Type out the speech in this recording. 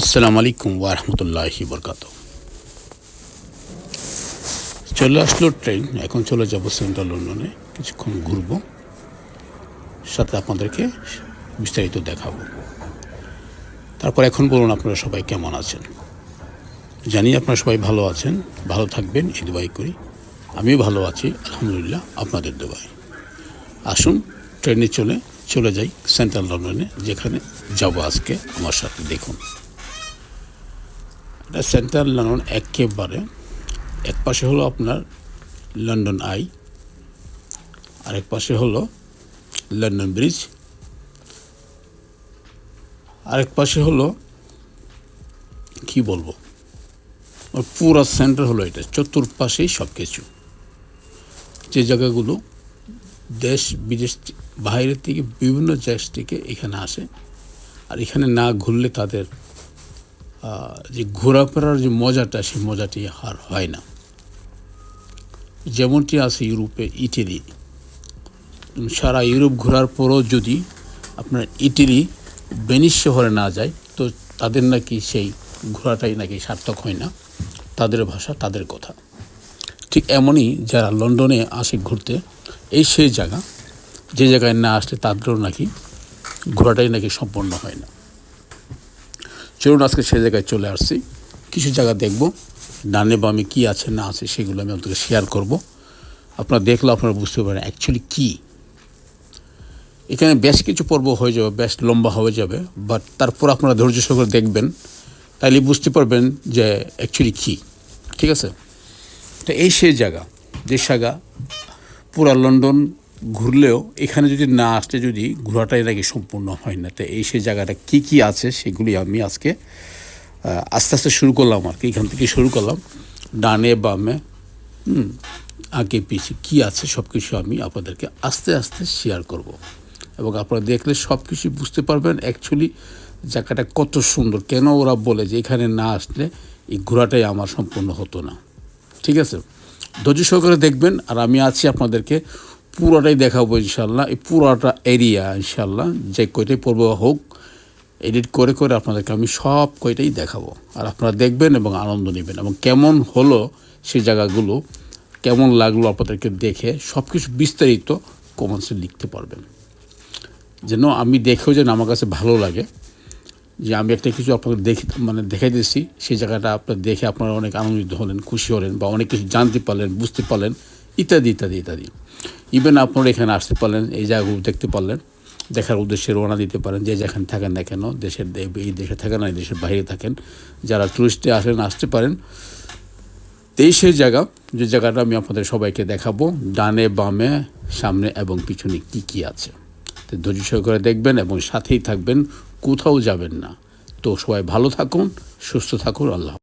আসসালামু আলাইকুম ওয়ারহমতুল্লাহি বরকাত চলে আসলো ট্রেন, এখন চলে যাব সেন্ট্রাল লন্ডনে, কিছুক্ষণ ঘুরবো। সাথে আপনাদেরকে বিস্তারিত দেখাবো। তারপর এখন বলুন আপনারা সবাই কেমন আছেন? জানি আপনারা সবাই ভালো আছেন, ভালো থাকবেন, এই দুবাই করি। আমিও ভালো আছি, আলহামদুলিল্লাহ, আপনাদের দুবাই আসুন, ট্রেনে চলে চলে যাই সেন্ট্রাল লন্ডনে, যেখানে যাব আজকে, আমার সাথে দেখুন। এটা সেন্ট্রাল লন্ডন একেবারে। এক পাশে হলো আপনার লন্ডন আই আরেক পাশে হলো লন্ডন ব্রিজ আরেক পাশে হলো, কি বলব? পুরো সেন্টার হলো এটা, চতুর্পাশেই সব কিছু যে জায়গাগুলো দেশ বিদেশ বাইরের থেকে বিভিন্ন দেশ থেকে এখানে আসে, আর এখানে না ঘুরলে তাদের যে ঘোরাফেরার যে মজাটা, সেই মজাটি আর হয় না। যেমনটি আছে ইউরোপে, ইটালি। সারা ইউরোপ ঘোরার পরও যদি আপনার ইটালি বেনিস শহরে না যায়, তো তাদের নাকি সেই ঘোরাটাই নাকি সার্থক হয় না। তাদের ভাষা, তাদের কথা। ঠিক এমনই যারা লন্ডনে আসে ঘুরতে, এই সেই জায়গা। যে জায়গায় না আসলে তাদেরও নাকি ঘোরাটাই নাকি সম্পন্ন হয় না। চলুন আজকে সে জায়গায় চলে আসছি। কিছু জায়গা দেখব, ডানে বামে কী আছে, না আছে, সেগুলো আমি আপনাকে শেয়ার করব। আপনারা দেখলে আপনারা বুঝতে পারেন অ্যাকচুয়ালি কী। এখানে বেশ কিছু পর্ব হয়ে যাবে, বেশ লম্বা হয়ে যাবে বাট তারপর আপনারা ধৈর্য সহকারে দেখবেন, তাইলে বুঝতে পারবেন যে অ্যাকচুয়ালি কী। ঠিক আছে? তো এই সেই জায়গা, যে জায়গা, পুরা লন্ডন ঘুরলেও এখানে যদি না আসলে যদি ঘোরাটাই নাকি সম্পূর্ণ হয় না তো এই সেই জায়গাটা কী কী আছে সেগুলি আমি আজকে আস্তে আস্তে শুরু করলাম আর কি। এখান থেকে শুরু করলাম। ডানে বামে হুম, আগে পিছিয়ে কী আছে সব কিছু আমি আপনাদেরকে আস্তে আস্তে শেয়ার করব। এবং আপনারা দেখলে সব কিছু বুঝতে পারবেন অ্যাকচুয়ালি জায়গাটা কত সুন্দর। কেন ওরা বলে যে এখানে না আসলে এই ঘোরাটাই আমার সম্পূর্ণ হতো না। ঠিক আছে? ধৈর্য সহকারে দেখবেন। আর আমি আছি আপনাদেরকে পুরোটাই দেখাবো ইনশাল্লাহ এই পুরোটা এরিয়া ইনশাল্লাহ যে কয়টাই পর্ব হোক এডিট করে করে আপনাদেরকে আমি সব কয়টাই দেখাবো। আর আপনারা দেখবেন এবং আনন্দ নেবেন। এবং কেমন হলো সেই জায়গাগুলো, কেমন লাগল আপনাদেরকে দেখে সব কিছু বিস্তারিত কমেন্টসে লিখতে পারবেন। যেন আমি দেখেও যেন আমার কাছে ভালো লাগে। যে আমি একটা কিছু আপনাকে দেখে মানে দেখাই দিয়েছি, সেই জায়গাটা আপনার দেখে আপনারা অনেক আনন্দিত হলেন, খুশি হলেন বা অনেক কিছু জানতে পারলেন, বুঝতে পারলেন, ইত্যাদি ইত্যাদি ইত্যাদি। ইভেন আপনারা এখানে আসতে পারলেন, এই জায়গাগুলো দেখতে পারলেন, দেখার উদ্দেশ্যে রওনা দিতে পারেন, যে যেখানে থাকেন না কেন, দেশের এই দেশে থাকেন না, এই দেশের বাইরে থাকেন। যারা টুরিস্টে আসেন, আসতে পারেন। তো এই সেই জায়গা, যে জায়গাটা আমি আপনাদের সবাইকে দেখাবো, ডানে, বামে, সামনে এবং পিছনে কি কি আছে। তো ধৈর্য সহকারে দেখবেন এবং সাথেই থাকবেন, কোথাও যাবেন না। তো সবাই ভালো থাকুন, সুস্থ থাকুন, আল্লাহ